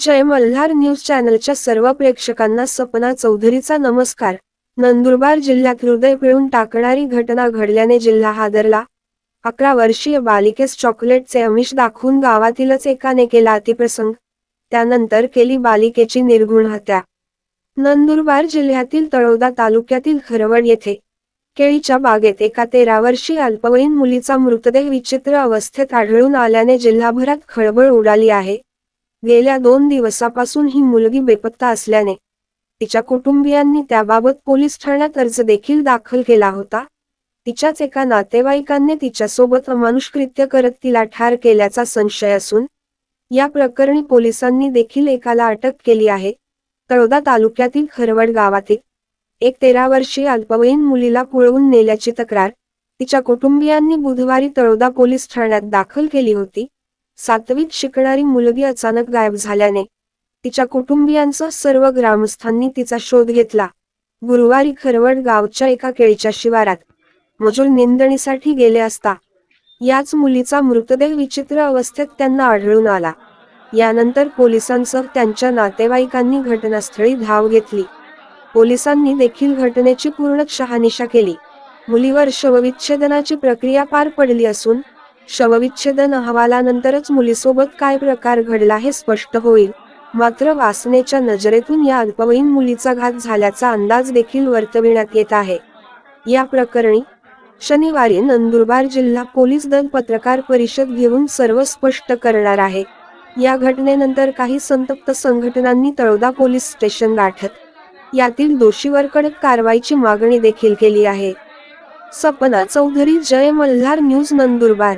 जय Malhar news चॅनलच्या सर्व प्रेक्षकांना सपना चौधरीचा नमस्कार. नंदुरबार जिल्ह्यात हृदय पिळून टाकणारी घटना घडल्याने जिल्हा हादरला. अकरा वर्षीय बालिकेस चॉकलेटचे अमिष दाखवून गावातीलच एकाने केला अतिप्रसंग. त्यानंतर केली बालिकेची निर्गुण हत्या. नंदुरबार जिल्ह्यातील तळोदा तालुक्यातील खरवड येथे केळीच्या बागेत एका तेरा वर्षीय अल्पवयीन मुलीचा मृतदेह विचित्र अवस्थेत आढळून आल्याने जिल्हाभरात खळबळ उडाली आहे. गेल्या दोन दिवसापासून ही मुलगी बेपत्ता असल्याने तिच्या कुटुंबियांनी त्याबाबत पोलीस ठाण्यात अर्ज देखील दाखल केला होता. तिच्याच एका नातेवाईकांनी तिच्यासोबत अमानुषकृत्य करत तिला ठार केल्याचा संशय असून या प्रकरणी पोलिसांनी देखील एकाला अटक केली आहे. तळोदा तालुक्यातील खरवड गावातील एक तेरा वर्षीय अल्पवयीन मुलीला पुळवून नेल्याची तक्रार तिच्या कुटुंबियांनी बुधवारी तळोदा पोलीस ठाण्यात दाखल केली होती. सातवीत शिकणारी मुलगी अचानक गायब झाल्याने तिच्या कुटुंबियांसह सर्व ग्रामस्थांनी तिचा शोध घेतला. गुरुवारी खरवड गावच्या एका केळीच्या शिवारात मजूर निंदणीसाठी गेले असता याच मुलीचा मृतदेह विचित्र अवस्थेत त्यांना आढळून आला. यानंतर पोलिसांसह त्यांच्या नातेवाईकांनी घटनास्थळी धाव घेतली. पोलिसांनी देखील घटनेची पूर्ण शहानिशा केली. मुलीवर शवविच्छेदनाची प्रक्रिया पार पडली असून शवविच्छेदन अहवालानंतरच मुलीसोबत काय प्रकार घडला हे स्पष्ट होईल. मात्र वासनेच्या नजरेतून या अल्पवयीन मुलीचा घात झाल्याचा अंदाज देखील वर्तविण्यात येत आहे. या प्रकरणी शनिवारी नंदुरबार जिल्हा पोलीस दल पत्रकार परिषद घेऊन सर्व स्पष्ट करणार आहे. या घटनेनंतर काही संतप्त संघटनांनी तळोदा पोलीस स्टेशन गाठत यातील दोषीवर कडक कारवाईची मागणी देखील केली आहे. सपना चौधरी जय मल्हार न्यूज नंदुरबार.